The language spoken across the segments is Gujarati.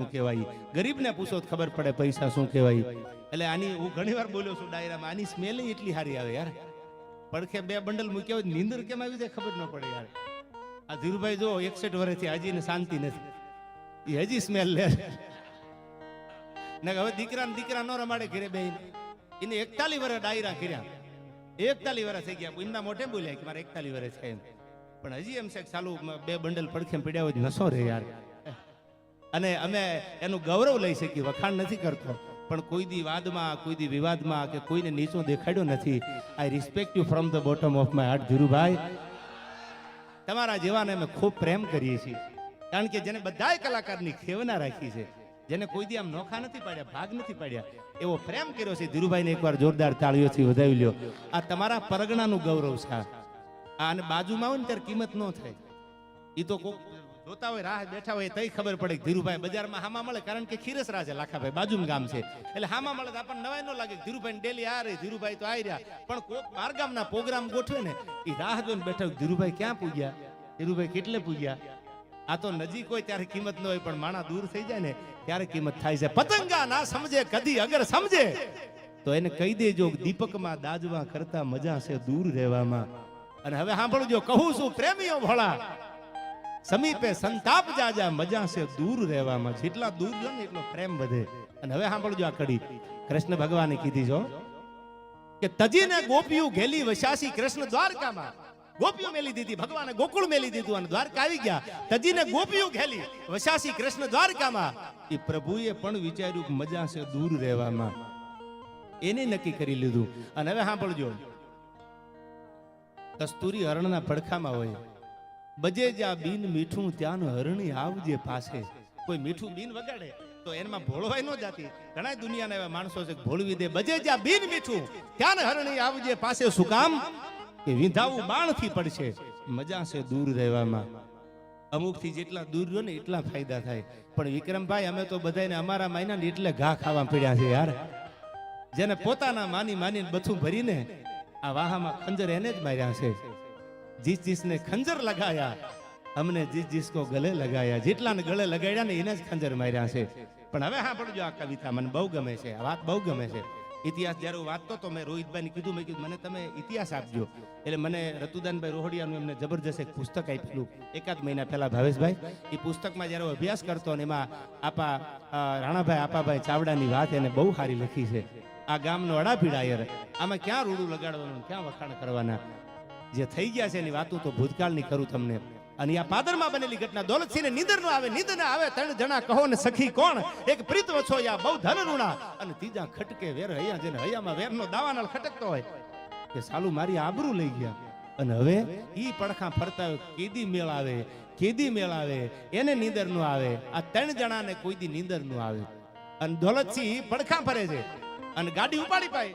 શું કહેવાય? ગરીબને પૂછો ખબર પડે પૈસા શું કહેવાય? એટલે આની હું ઘણી વાર બોલ્યો છું ડાયરામાં, આની સ્મેલ એટલી સારી આવે યાર. પડખે બે બંડલ મૂક્યા હોય નીંદર કેમ આવી જાય ખબર ન પડે યાર. આ ધીરુભાઈ જો એકસઠ વર્ષથી હજી શાંતિ નથી. એ હજી સ્મેલ લે. ને હવે દીકરા ને દીકરા નો રમાડે ઘરે બે. એને એકતાલી વર્ષ ડાયરા કર્યા. એકતાલી વર્ષ થઈ ગયા. એમના મોઢે બોલ્યા કે મારે એકતાલી વર્ષ છે એમ. પણ હજી એમ છે ચાલુ બે બંડલ પડખે પીડ્યા હોય નસો રે યાર. અને અમે એનું ગૌરવ લઈ શકીએ. વખાણ નથી કરતો. પણ કોઈ દી વાદમાં, કોઈ દી વિવાદમાં કે કોઈને નીચો દેખાડ્યો નથી. I respect you from the bottom of my heart Dhirubhai. તમારા જેવાને અમે ખૂબ પ્રેમ કરીએ છીએ. કારણ કે જેને બધાય કલાકારની ખેવના રાખી છે, જેને કોઈ દી આમ નોખા નથી પાડ્યા, ભાગ નથી પાડ્યા, એવો પ્રેમ કર્યો છે. ધીરુભાઈને એકવાર જોરદાર તાળીઓથી વધાવી લ્યો. આ તમારા પરગણાનું ગૌરવ છે આ. અને બાજુમાં હોય ને ત્યારે કિંમત ન થાય. એ તો કોક જોતા હોય, રાહ બેઠા હોય તઈ ખબર પડે કે ધીરુભાઈ બજારમાં હામાં મળે, કારણ કે ખીરસરા છે લાખાભાઈ, બાજુનું ગામ છે. એટલે હામાં મળે તો આપણને નવાય ન લાગે ધીરુભાઈ ડેલી આ રહી ધીરુભાઈ તો આવી રહ્યા. પણ કોક બારગામના પ્રોગ્રામ ગોઠવે ને એ રાહ જોઈને બેઠા ધીરુભાઈ ક્યાં પૂગ્યા ધીરુભાઈ કેટલે પૂગ્યા આ તો નજીક હોય ત્યારે કિંમત ન હોય, પણ માણા દૂર થઈ જાય ને, ત્યારે કિંમત થાય છે. પતંગા ના સમજે, કદી અગર સમજે. તો એને કહી દેજો દીપકમાં દાજવા કરતા મજા છે દૂર રહેવામાં. અને હવે સાંભળજો, કહું છું, પ્રેમીઓ ભોળા સમીપે સંતાપ જાજા, મજા છે દૂર રહેવામાં. જેટલા દૂર જો ને એટલો પ્રેમ વધે. અને હવે સાંભળજો આ કડી. કૃષ્ણ ભગવાને કીધી છો કે તજીને ગોપીયું ઘેલી વશાસી કૃષ્ણ દ્વારકામાં. ગોપીઓ મેલી દીધી, ભગવાને ગોકુળ મેલી દીધું અને દ્વારકા આવી ગયા. તજીને ગોપીઓ ઘેલી વશાસી કૃષ્ણ દ્વારકામાં. એ પ્રભુએ પણ વિચાર્યું મજા છે દૂર રહેવામાં. એને નક્કી કરી લીધું. અને હવે સાંભળજો. કસ્તુરી હરણના પડખામાં હોય. બજે જ્યાં બીન મીઠું ત્યાંનું હરણી આવજે પાસે. કોઈ મીઠું બીન વગાડે તો એમાં ભોળવાય ન જાતી. ઘણા દુનિયાના એવા માણસો છે ભોળવી દે. બજે જ્યાં બીન મીઠું, ત્યાં હરણી આવજે પાસે. શું કામ? કે વિંધાવું બાણથી પડશે. મજા છે દૂર રહેવામાં. અમુકથી જેટલા દૂર રહ્યો ને એટલા ફાયદા થાય. પણ વિક્રમભાઈ, અમે તો બધાને અમારા માયના ને એટલે ઘા ખાવા પડ્યા છે યાર. જેને પોતાના માની માની બધું ભરીને આ વાહામાં ખંજર એને જ માર્યા છે. જીસ જીસને ખંજર લગાયા. અમને જીસ જીસકો ગલે લગાયા. જેટલાને ગળે લગાડ્યા ને એને જ ખંજર માર્યા છે. પણ હવે હા પડજો આ કવિતા, મને બહુ ગમે છે. આ વાત બહુ ગમે છે. ઇતિહાસ જ્યારે વાંચતો તો મેં રોહિતભાઈને કીધું, મેં કીધું, મને તમે ઇતિહાસ આપજો. એટલે મને રતુદાનભાઈ રોહડિયાનું એમને જબરજસ્ત એક પુસ્તક આપેલું એકાદ મહિના પહેલા ભાવેશભાઈ, એ પુસ્તકમાં જ્યારે હું અભ્યાસ કરતો ને એમાં આપા રાણાભાઈ, આપાભાઈ ચાવડાની વાત એને બહુ સારી લખી છે. આ ગામનો અડાપીડાયર આમાં ક્યાં રૂડું લગાડવાનું, ક્યાં વખાણ કરવાના? જે થઈ ગયા છે એની વાત તો ભૂતકાળની કરું તમને. અને આ પાદરમાં બનેલી ઘટના દોલતસિંહ ને નીંદર આવે નીંદર ના આવે, ત્રણ જણા કહો ને સખી કોણ? એક પ્રીત વછો યા બહુ ધન ઋણા અને ત્રીજા ખટકે વેર હૈયા જેને હૈયામાં વેરનો દાવાનાલ ખટકતો હોય. કે સાલું મારી આબરૂ લઈ ગયા. અને હવે ઈ પડખા ફરતા કેદી મેળ આવે, કેદી મેળ આવે, એને નીંદર નો આવે. આ ત્રણ જણાને કોઈ દી નીંદર નો આવે. અને દોલતસિંહ પડખા ફરે છે. અને ગાડી ઉપાડી પાય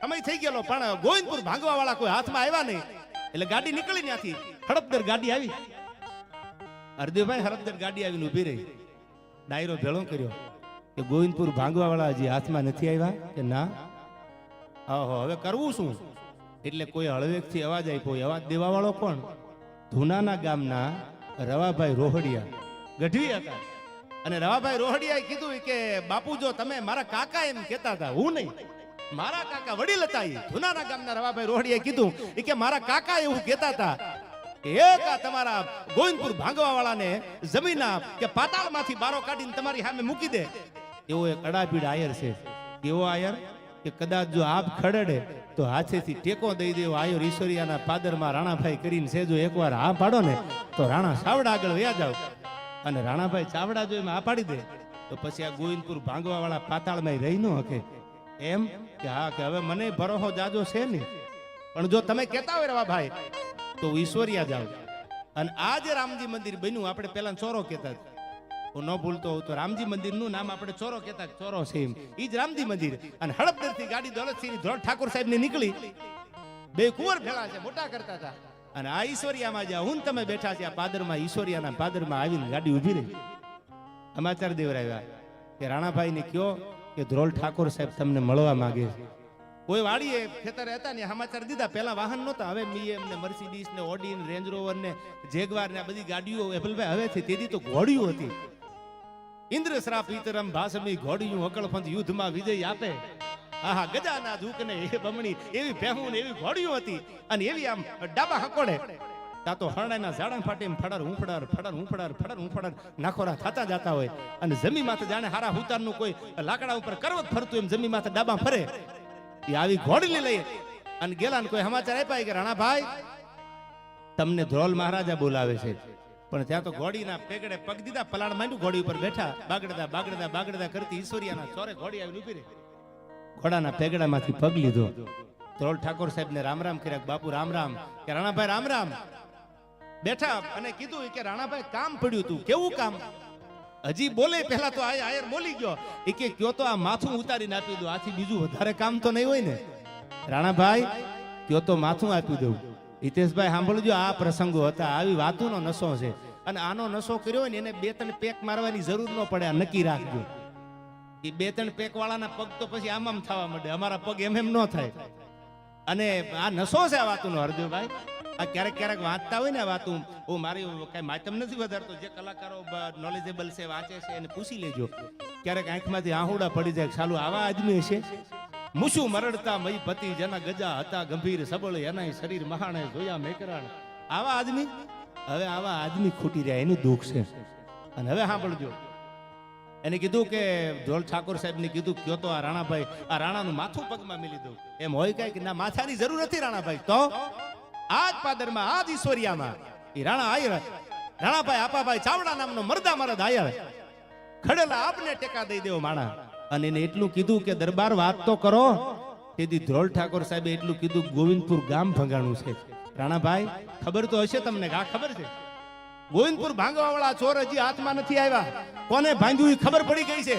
સમય થઈ ગયેલો, પણ ગોવિંદપુર ભાગવા વાળા કોઈ હાથમાં આવ્યા નહીં. એટલે ગાડી નીકળી ત્યાંથી. હડપદર ગાડી આવી. હરદેવભાઈ હરપદર ગાડી આવીને ઊભી રહી. ડાયરો ભેળો કર્યો કે ગોવિંદપુર ભાંગવા વાળા હજી હાથમાં નથી આવ્યા કે ના? ઓહો, હવે કરવું શું? એટલે કોઈ હળવેકથી અવાજ આપ્યો અવાજ દેવા વાળો કોણ? ધુનાના ગામના રવાભાઈ રોહડિયા. ગઢવી હતા. અને રવાભાઈ રોહડિયાએ કીધું કે, બાપુ, જો તમે મારા કાકા એમ કહેતા હતા, હું નહીં. મારા કાકા વડીલ હતા એ ધુનાના ગામના રવાભાઈ રોહડીએ કીધું કે મારા કાકા એવું કહેતા હતા હાથેથી ટેકો દઈ દેવો. આયો ઈશ્વરિયાના પાદરમાં રાણાભાઈ કરીને સેજો એકવાર આ પાડો ને, તો રાણા સાવડા આગળ વ્યા જાવ અને રાણાભાઈ ચાવડા જો એમાં આ પાડી દે, તો પછી આ ગોવિંદપુર ભાંગવા વાળા પાતાળમાં રહી ન હકે. એમ કે હા, કે હવે મને ભરોહો જાજો છે ને. પણ જો તમે કહેતા હોય રવા ભાઈ, તો ઈશ્વરિયા જાવ અને આ જે રામજી મંદિર બન્યું, આપણે પેલા ચોરો કહેતા હું ન ભૂલતો હોઉં તો રામજી મંદિરનું નામ આપણે ચોરો કહેતા ચોરો છે એમ. ઈ જ રામજી મંદિર. અને હડપદરથી ગાડી દોલતસિંહ ધોળ ઠાકોર સાહેબની નીકળી. બે કુંવર ભેળા છે, મોટા કરતા હતા. અને આ ઈશ્વરિયામાં જ્યાં હું તમે બેઠા છે, આ પાદરમાં, ઈશ્વરિયાના પાદરમાં આવીને ગાડી ઊભી રહી. સમાચાર દેવરાવ્યા કે રાણાભાઈ ને કયો કે ધ્રોલ ઠાકોર સાહેબ તમને મળવા માંગે છે. કોઈ વાડીએ ખેતરે હતા ને સમાચાર દીધા, પહેલા વાહન નહોતા, હવે મીએમ એમને મર્સિડીઝ ને ઓડી ને રેન્જ રોવર ને જેગવાર ને આ બધી ગાડીઓ એપલભાઈ હવે છે, તેથી તો ઘોડીઓ હતી. ઇન્દ્ર શ્રાપ ઈતરમ ભાસમી ઘોડીયું અકળફંત યુદ્ધમાં વિજય આપે. આહા, ગજાના દુકને એ બમણી એવી ભેહું ને એવી ઘોડીઓ હતી, અને એવી આમ ડાબા હકોડે તા તો હરણાના ઝાડા ફાટી ફડર હુંફડાર ફડર હુંફડાર ફડર હુંફડાર નાખોરા થતા જતા હોય. અને જમી માથે જાણે હારા હુતારનું કોઈ લાકડા ઉપર કરવત ફરતું એમ જમી માથે ડાબા ફરે. એ આવી ઘોડી લઈ અને ગેલા કોઈ સમાચાર આપ્યા કે રાણાભાઈ તમને ધ્રોલ મહારાજા બોલાવે છે. પણ ત્યાં તો ઘોડીના પેગડે પગ દીધા પલાણ માંડ્યું, ઘોડી ઉપર બેઠા બાગડતા બાગડતા બાગડતા કરતી ઈશ્વરિયાના ચોરે ઘોડી આવીને ઊભી રહી. ઘોડાના પેગડામાંથી પગ લીધો. ધ્રોલ ઠાકોર સાહેબને રામ રામ કર્યા બાપુ રામ રામ, કે રાણાભાઈ રામ રામ. બેઠા અને કીધું કે રાણાભાઈ, કામ પડ્યું તું. કેવું કામ? હજી બોલે, પહેલા તો આય- આયર બોલી ગયો. એ કે કયો તો આ માથું ઉતારીને આપી દો આથી બીજું વધારે કામ તો નહીં હોય ને. રાણાભાઈ, કયો તો માથું આપી દઉં. હિતેશભાઈ, સાંભળજો, આ પ્રસંગો હતા. આવી વાતોનો નશો છે. અને આનો નશો કર્યો હોય ને, એને બે ત્રણ પેક મારવાની જરૂર ન પડે. આ નક્કી રાખજો. એ બે ત્રણ પેક વાળાના પગ તો પછી આમ આમ થવા માંડે. અમારા પગ એમ એમ ન થાય. અને આ નશો છે આ વાતોનો હરદેવભાઈ આ ક્યારેક ક્યારેક વાંચતા હોય ને વાતું હું મારી કઈ માતમ નથી વધારતો. જે કલાકારો નોલેજેબલ છે, વાંચે છે, એને પૂછી લેજો. ક્યારેક આંખમાંથી આહુડા પડી જાય સાલું આવા આદમી છે? મુસુ મરડતા મય પતિ, જેના ગજા હતા ગંભીર, સબળ, એનાય શરીર મહાણે જોયા મેકરાણ આવા આદમી? હવે આવા આદમી ખૂટી રહ્યા, એનું દુઃખ છે. અને હવે સાંભળજો. એને કીધું કે ધોલ ઠાકોર સાહેબને કીધું કયો તો આ રાણાભાઈ, આ રાણાનું માથું પગમાં મિલી દઉં. એમ હોય કાંઈ કે ના, માથાની જરૂર નથી રાણાભાઈ. તો? આજ પાદરમાં આજ ઈશ્વરિયામાં એ રાણા આયર રાણાભાઈ આપાભાઈ ચાવડા નામનો મરદા મરદ આયર ખડેલા આપને ટેકા દઈ દેવો માણા. અને એને એટલું કીધું કે દરબાર વાત તો કરો. તેથી ધ્રોલ ઠાકોર સાહેબે એટલું કીધું ગોવિંદપુર ગામ ભંગાણું છે. રાણાભાઈ, ખબર તો હશે તમને આ ખબર છે? ગોવિંદપુર ભાંગવા વાળા ચોર હજી હાથમાં નથી આવ્યા. કોને ભાંગ્યું ખબર પડી ગઈ છે.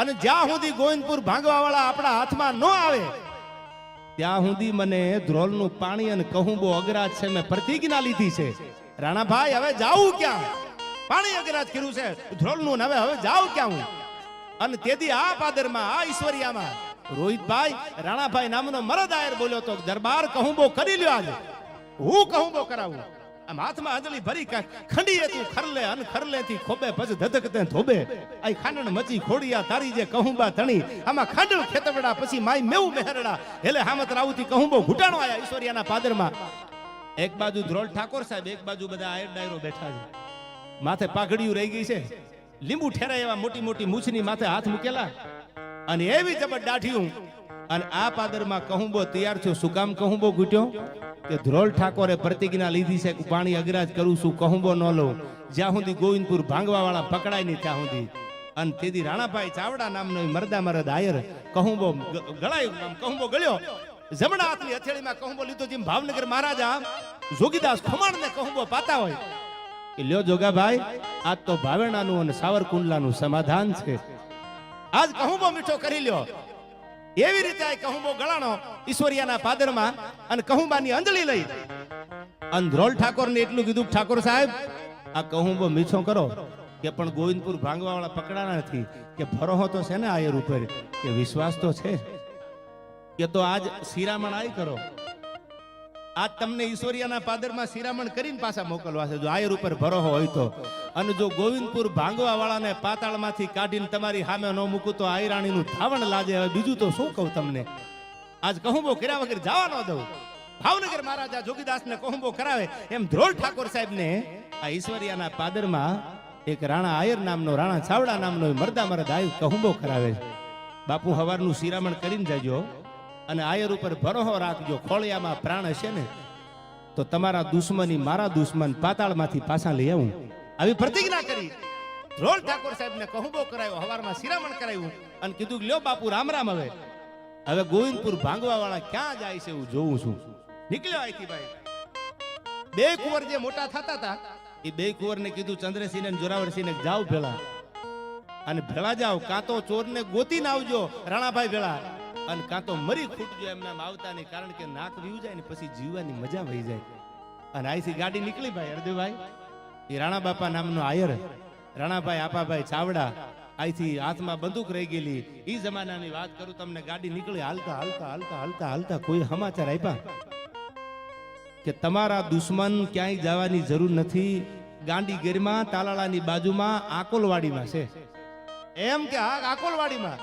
અને જ્યાં સુધી ગોવિંદપુર ભાંગવા વાળા આપણા હાથમાં ન આવે ત્યાં સુધી મને ધ્રોલનું પાણી અને કહું બહુ અગરાજ છે, મેં પ્રતિજ્ઞા લીધી છે. રાણાભાઈ, હવે જાવું ક્યાં? પાણી અગરાજ કર્યું છે, ધ્રોલનું હવે હવે જાવું ક્યાં હું? અને તેથી આ પાદરમાં, આ ઈશ્વરિયામાં, રોહિતભાઈ, રાણાભાઈ નામનો મરદ આયર બોલ્યો તો, દરબાર કહું બહુ કરી લ્યો આજે. હું કહું બહુ કરાવું. આમ હાથમાં આંધળી ભરી કા- ખંડીએ તું ખરલે, અન ખરલે થી ખોબે પછ ધધકતે ધોબે. આઈ ખાંડણ મચી ખોડિયા તારી જે કહુંબા ધણી. આમાં ખાંડણ ખેતવડા, પછી માય મેવું મેહરડા. એટલે હામત રાવુથી કહુંબો ઘૂંટાણો આયા ઈશ્વરિયાના પાદરમાં. એક બાજુ ધ્રોલ ઠાકોર સાહેબ, એક બાજુ બધા આયર ડાયરો બેઠા છે. માથે પાઘડિયું રહી ગઈ છે. લીંબુ ઠેરાય એવા મોટી મોટી મૂછની માથે હાથ મૂકેલા. અને એવી જબર દાઢીયું. અને આ પાદરમાં કહુંબો તૈયાર થયો. શું કામ કહુંબો ઘૂટ્યો? કે ધ્રોલ ઠાકોરે પ્રતિજ્ઞા લીધી છે પાણી અગ્રાજ કરું છું, કહુંબો ન લઉં. જ્યાં સુધી ગોવિંદપુર ભાંગવા વાળા પકડાય નહીં, ત્યાં સુધી. અને તેથી રાણાભાઈ ચાવડા નામનો મરદા મરદ આયર કહુંબો ગળાયો કહુંબો ગળ્યો. જમણા હાથની હથેળીમાં કહુંબો લીધો, જેમ ભાવનગર મહારાજા જોગીદાસ ખુમાણને કહુંબો પાતા હોય. કે લ્યો જોગાભાઈ, આજ તો ભાવેણાનું અને સાવરકુંડલાનું સમાધાન છે. આજ કહુંબો મીઠો કરી લ્યો. એવી રીતે આ કહુંબો ગળાણો ઈશ્વરિયાના પાદરમાં અને કહુંબાની અંજળી લઈ અને ઠાકોરને એટલું કીધું ઠાકોર સાહેબ, આ કહુંબો મીઠો કરો, કે પણ ગોવિંદપુર ભાંગવા વાળા પકડાના નથી, કે ભરોહો તો છે ને આયર ઉપર, કે વિશ્વાસ તો છે. કે તો આજ શિરામણ આય કરો. આજ તમને ઈશ્વરિયાના પાદરમાં શિરામણ કરીને પાછા મોકલવા છે. જો આયર ઉપર ભરોહો હોય તો. અને જો ગોવિંદપુર ભાંગવા વાળાને પાતાળમાંથી કાઢીને તમારી સામે ન મૂકું તો આયરાણીનું ધાવણ લાજે હવે. બીજું તો શું કહું તમને? આજ કહું બહુ કર્યા વગર જવા ન દઉં. ભાવનગર મહારાજા જોગીદાસને કહુંબો કરાવે. એમ ધ્રોલ ઠાકોર સાહેબને આ ઈશ્વરિયાના પાદરમાં એક રાણા આયર નામનો, રાણા છાવડા નામનો મરદા મરદ આયર કહુંબો કરાવે બાપુ હવારનું શિરામણ કરીને જજો. અને આયર ઉપર ભરોહો રાખજો. ખોળિયામાં પ્રાણ હશે ને, તો તમારા દુશ્મની મારા દુશ્મન પાતાળમાંથી પાછા લઈ આવું. આવી પ્રતિજ્ઞા કરી. ધ્રોલ ઠાકોર સાહેબને કહુંબો કરાયો, હવારમાં શિરામણ કરાયું અને કીધું લ્યો બાપુ, રામ રામ હવે. હવે ગોવિંદપુર ભાંગવા વાળા ક્યાં જાય છે હું જોઉં છું. નીકળ્યો અહીંથી ભાઈ. બે કુંવર જે મોટા થતા હતા, એ બે કુંવરને કીધું ચંદ્રસિંહ ને જોરાવરસિંહ જાઓ ભેળા. અને ભેળા જાઓ, કાં તો ચોરને ગોતીને આવજો, રાણાભાઈ ભેળા. અને કાં તો મરી ખૂટજો એમના આવતા નહીં, કારણ કે નાક વીવું જાય ને પછી જીવવાની મજા વહી જાય. અને અહીંથી ગાડી નીકળી ભાઈ હરદેવભાઈ એ રાણા બાપા નામનો આયર. રાણાભાઈ, આપાભાઈ, ચાવડા. આઈથી હાથમાં બંદૂક રહી ગયેલી. એ જમાનાની વાત કરું તમને, ગાડી નીકળી હાલતા હાલતા હાલતા હાલતા હાલતા કોઈ સમાચાર આપ્યા કે તમારા દુશ્મન ક્યાંય જવાની જરૂર નથી ગાંડી ગીરમાં તાલાળાની બાજુમાં આકોલવાડીમાં છે. એમ કે હા આકોલવાડીમાં?